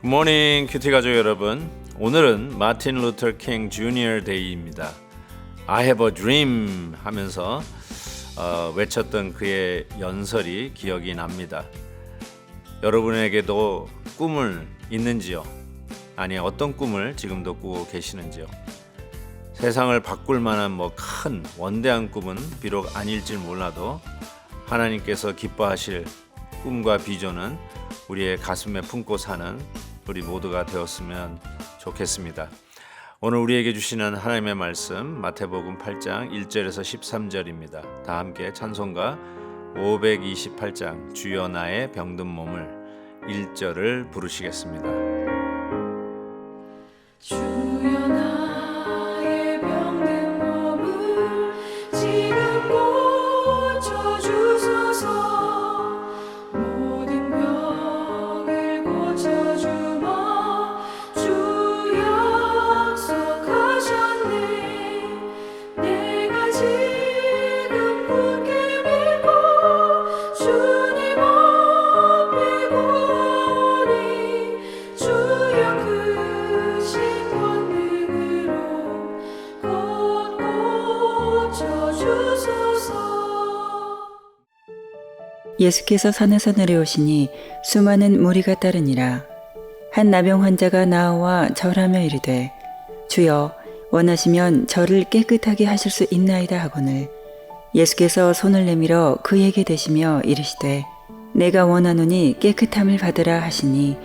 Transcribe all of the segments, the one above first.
굿모닝 큐티 가족 여러분. 오늘은 마틴 루터 킹 주니어 데이입니다. I have a dream 하면서 어, 외쳤던 그의 연설이 기억이 납니다 여러분에게도 꿈을 있는지요? 아니 어떤 꿈을 지금도 꾸고 계시는지요? 세상을 바꿀 만한 뭐 큰 원대한 꿈은 비록 아닐지 몰라도 하나님께서 기뻐하실 꿈과 비전은 우리의 가슴에 품고 사는 우리 모두가 되었으면 좋겠습니다. 오늘 우리에게 주시는 하나님의 말씀 마태복음 8장 1절에서 13절입니다. 다 함께 찬송가 528장 주여 나의 병든 몸을 1절을 부르시겠습니다. 예수께서 산에서 내려오시니 수많은 무리가 따르니라. 한 나병 환자가 나와 절하며 이르되 주여 원하시면 저를 깨끗하게 하실 수 있나이다 하거늘 예수께서 손을 내밀어 그에게 대시며 이르시되 내가 원하노니 깨끗함을 받으라 하시니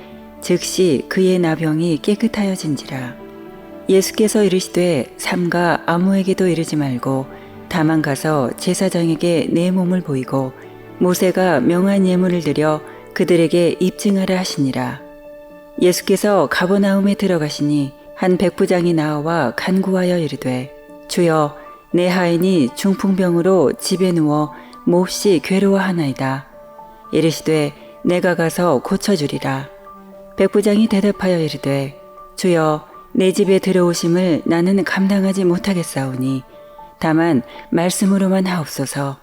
즉시 그의 나병이 깨끗하여진지라 예수께서 이르시되 삼가 아무에게도 이르지 말고 다만 가서 제사장에게 내 몸을 보이고 모세가 명한 예물을 드려 그들에게 입증하라 하시니라. 예수께서 가버나움에 들어가시니 한 백부장이 나와 간구하여 이르되 주여 내 하인이 중풍병으로 집에 누워 몹시 괴로워하나이다. 이르시되 내가 가서 고쳐주리라. 백부장이 대답하여 이르되 주여 내 집에 들어오심을 나는 감당하지 못하겠사오니 다만 말씀으로만 하옵소서.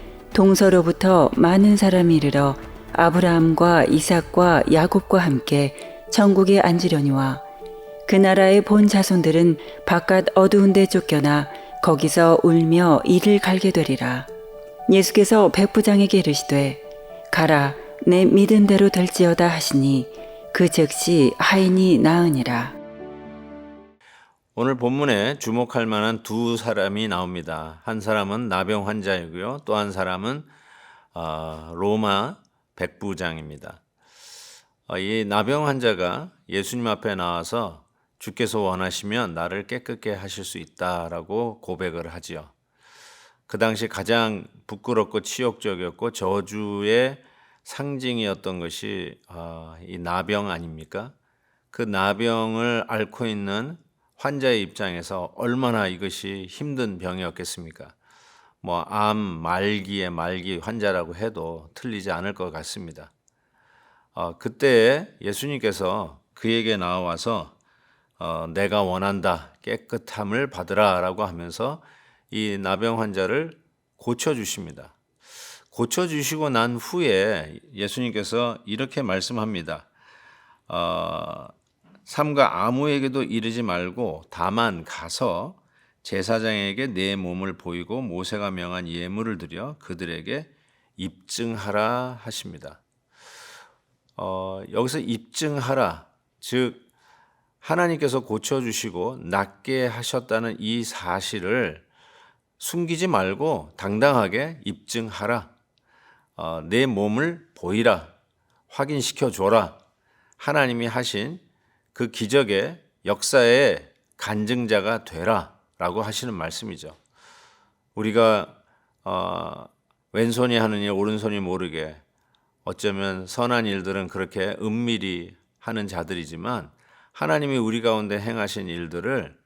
동서로부터 많은 사람이 이르러 아브라함과 이삭과 야곱과 함께 천국에 앉으려니와 그 나라의 본 자손들은 바깥 어두운 데 쫓겨나 거기서 울며 이를 갈게 되리라. 예수께서 백부장에게 이르시되 가라 내 믿은 대로 될지어다 하시니 그 즉시 하인이 나으니라. 오늘 본문에 주목할 만한 두 사람이 나옵니다. 한 사람은 나병 환자이고요. 또 한 사람은 어, 로마 백부장입니다. 어, 이 나병 환자가 예수님 앞에 나와서 주께서 원하시면 나를 깨끗게 하실 수 있다라고 고백을 하지요. 그 당시 가장 부끄럽고 치욕적이었고 저주의 상징이었던 것이 어, 이 나병 아닙니까? 그 나병을 앓고 있는 환자의 입장에서 얼마나 이것이 힘든 병이었겠습니까? 뭐 암 말기의 말기 환자라고 해도 틀리지 않을 것 같습니다. 어, 그때 예수님께서 그에게 나와서 어, 내가 원한다 깨끗함을 받으라 라고 하면서 이 나병 환자를 고쳐 주십니다. 고쳐 주시고 난 후에 예수님께서 이렇게 말씀합니다. 어, 삼가 아무에게도 이르지 말고 다만 가서 제사장에게 내 몸을 보이고 모세가 명한 예물을 드려 그들에게 입증하라 하십니다. 어, 여기서 입증하라, 즉 하나님께서 고쳐주시고 낫게 하셨다는 이 사실을 숨기지 말고 당당하게 입증하라 어, 내 몸을 보이라 확인시켜 줘라 하나님이 하신 그 기적의 역사의 간증자가 되라라고 하시는 말씀이죠. 우리가 어, 왼손이 하는 일 오른손이 모르게 어쩌면 선한 일들은 그렇게 은밀히 하는 자들이지만 하나님이 우리 가운데 행하신 일들을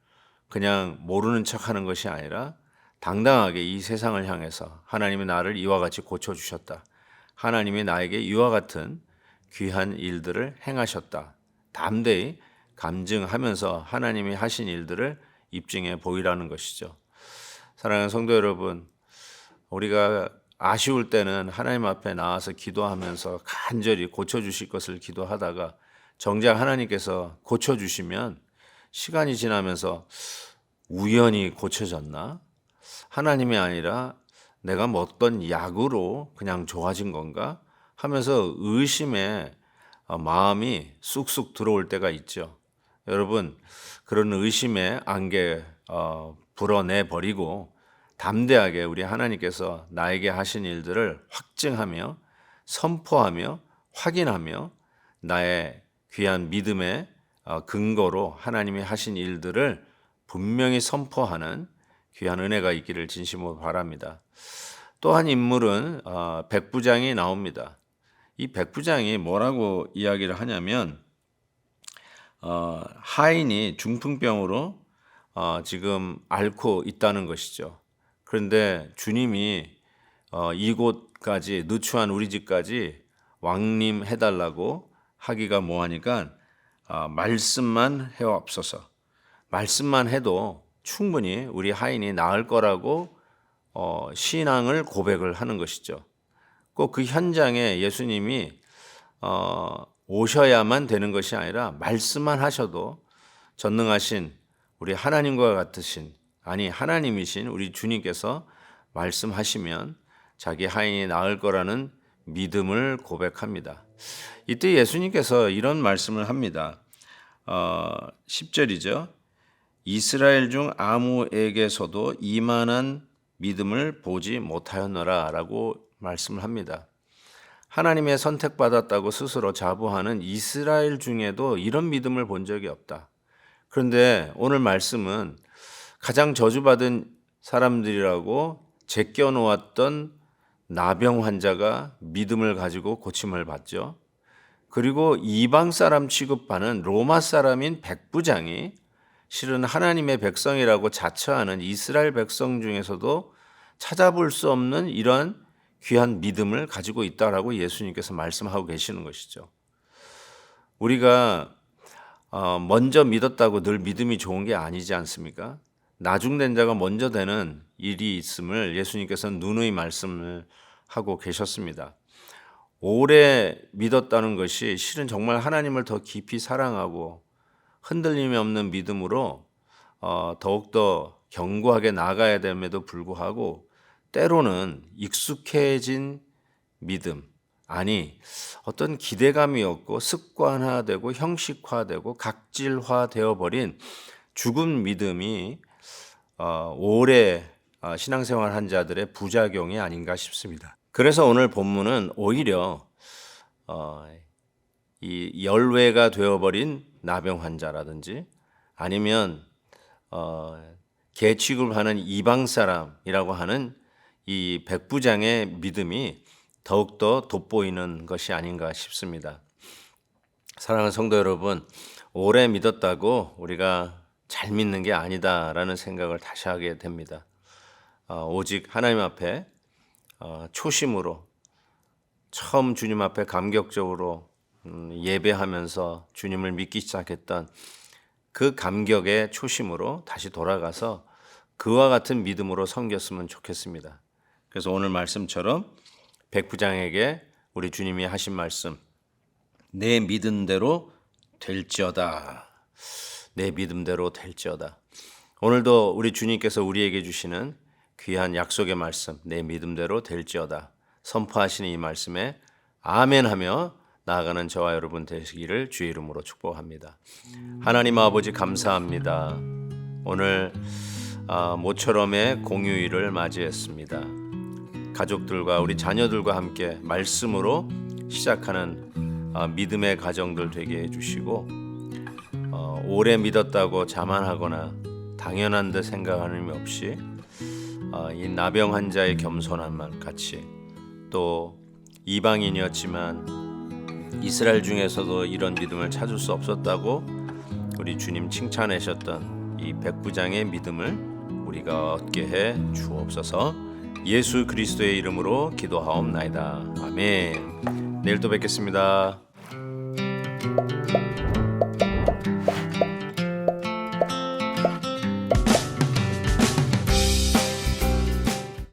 그냥 모르는 척 하는 것이 아니라 당당하게 이 세상을 향해서 하나님이 나를 이와 같이 고쳐주셨다. 하나님이 나에게 이와 같은 귀한 일들을 행하셨다. 담대히 감증하면서 하나님이 하신 일들을 입증해 보이라는 것이죠. 사랑하는 성도 여러분, 우리가 아쉬울 때는 하나님 앞에 나와서 기도하면서 간절히 고쳐주실 것을 기도하다가 정작 하나님께서 고쳐주시면 시간이 지나면서 우연히 고쳐졌나? 하나님이 아니라 내가 먹던 약으로 그냥 좋아진 건가? 하면서 의심의 어, 마음이 쑥쑥 들어올 때가 있죠. 여러분, 그런 의심의 안개 어, 불어내 버리고 담대하게 우리 하나님께서 나에게 하신 일들을 확증하며 선포하며 확인하며 나의 귀한 믿음의 어, 근거로 하나님이 하신 일들을 분명히 선포하는 귀한 은혜가 있기를 진심으로 바랍니다. 또 한 인물은 어, 백부장이 나옵니다. 이 백부장이 뭐라고 이야기를 하냐면 어, 하인이 중풍병으로 어, 지금 앓고 있다는 것이죠. 그런데 주님이 어, 이곳까지 누추한 우리 집까지 왕림 해달라고 하기가 뭐하니까 어, 말씀만 해옵소서. 말씀만 해도 충분히 우리 하인이 나을 거라고 어, 신앙을 고백을 하는 것이죠. 꼭 그 현장에 예수님이 어, 오셔야만 되는 것이 아니라 말씀만 하셔도 전능하신 우리 하나님과 같으신 아니 하나님이신 우리 주님께서 말씀하시면 자기 하인이 나을 거라는 믿음을 고백합니다. 이때 예수님께서 이런 말씀을 합니다. 어, 10절이죠. 이스라엘 중 아무에게서도 이만한 믿음을 보지 못하였노라 라고 말씀을 합니다. 하나님의 선택받았다고 스스로 자부하는 이스라엘 중에도 이런 믿음을 본 적이 없다. 그런데 오늘 말씀은 가장 저주받은 사람들이라고 제껴 놓았던 나병 환자가 믿음을 가지고 고침을 받죠. 그리고 이방 사람 취급하는 로마 사람인 백부장이 실은 하나님의 백성이라고 자처하는 이스라엘 백성 중에서도 찾아볼 수 없는 이러한 귀한 믿음을 가지고 있다라고 예수님께서 말씀하고 계시는 것이죠. 우리가 어, 먼저 믿었다고 늘 믿음이 좋은 게 아니지 않습니까? 나중된 자가 먼저 되는 일이 있음을 예수님께서는 누누이 말씀을 하고 계셨습니다. 오래 믿었다는 것이 실은 정말 하나님을 더 깊이 사랑하고 흔들림이 없는 믿음으로 어, 더욱더 견고하게 나가야 됨에도 불구하고 때로는 익숙해진 믿음, 아니 어떤 기대감이 없고 습관화되고 형식화되고 각질화되어 버린 죽은 믿음이 어, 오래 어, 신앙생활 한 자들의 부작용이 아닌가 싶습니다. 그래서 오늘 본문은 오히려 어, 이 열외가 되어버린 나병 환자라든지 아니면 어, 개취급하는 이방 사람이라고 하는 이 백부장의 믿음이 더욱더 돋보이는 것이 아닌가 싶습니다. 사랑하는 성도 여러분, 오래 믿었다고 우리가 잘 믿는 게 아니다라는 생각을 다시 하게 됩니다. 어, 오직 하나님 앞에 어, 초심으로 처음 주님 앞에 감격적으로 음, 예배하면서 주님을 믿기 시작했던 그 감격의 초심으로 다시 돌아가서 그와 같은 믿음으로 섬겼으면 좋겠습니다. 그래서 오늘 말씀처럼 백부장에게 우리 주님이 하신 말씀 내 믿음대로 될지어다. 내 믿음대로 될지어다. 오늘도 우리 주님께서 우리에게 주시는 귀한 약속의 말씀 내 믿음대로 될지어다. 선포하시는 이 말씀에 아멘 하며 나아가는 저와 여러분 되시기를 주의 이름으로 축복합니다. 하나님 아버지 감사합니다. 오늘 아, 모처럼의 공휴일을 맞이했습니다. 가족들과 우리 자녀들과 함께 말씀으로 시작하는 어, 믿음의 가정들 되게 해주시고 어, 오래 믿었다고 자만하거나 당연한 듯 생각하는 일 없이 어, 이 나병 환자의 겸손함만 같이 또 이방인이었지만 이스라엘 중에서도 이런 믿음을 찾을 수 없었다고 우리 주님 칭찬하셨던 이 백부장의 믿음을 우리가 얻게 해 주옵소서. 예수 그리스도의 이름으로 기도하옵나이다. 아멘. 내일 또 뵙겠습니다.